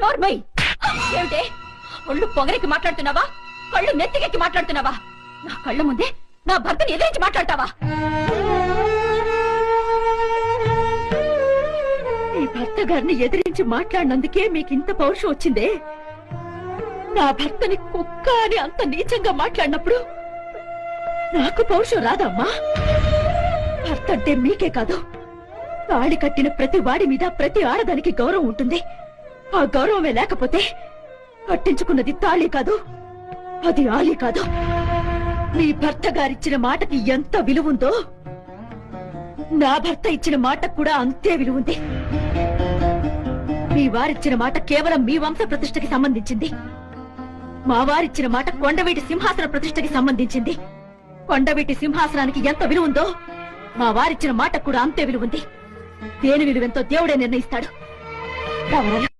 నోర్మై. ఏమిటే? ఒళ్ళు పొగరికి మాట్లాడుతున్నావా? కళ్ళు నెత్తికెక్కి మాట్లాడుతున్నావా? నా కళ్ళ ముందే నా భర్తని ఎదిరించి మాట్లాడతావా? ఈ భర్త గారిని ఎదిరించి మాట్లాడినందుకే మీకు ఇంత పౌరుషం వచ్చిందే. నా భర్తని కుక్క అని అంత నీచంగా మాట్లాడినప్పుడు నాకు పౌరుషం రాదమ్మా. భర్త అంటే మీకే కాదు. తాళి కట్టిన ప్రతి వాడి మీద ప్రతి ఆడదానికి గౌరవం ఉంటుంది. ఆ గౌరవమే లేకపోతే కట్టించుకున్నది తాళి కాదు అది ఆలి కాదు. మీ భర్త గారిచ్చిన మాటకి ఎంత విలువుందో నా భర్త ఇచ్చిన మాట కూడా అంతే విలువుంది. మీ వారిచ్చిన మాట కేవలం మీ వంశ ప్రతిష్టకి సంబంధించింది. మా వారిచ్చిన మాట కొండవీటి సింహాసన ప్రతిష్టకి సంబంధించింది. కొండవీటి సింహాసనానికి ఎంత విలువుందో మా వారిచ్చిన మాట కూడా అంతే విలువుంది. దేని విలువెంతో దేవుడే నిర్ణయిస్తాడు. రావరాలు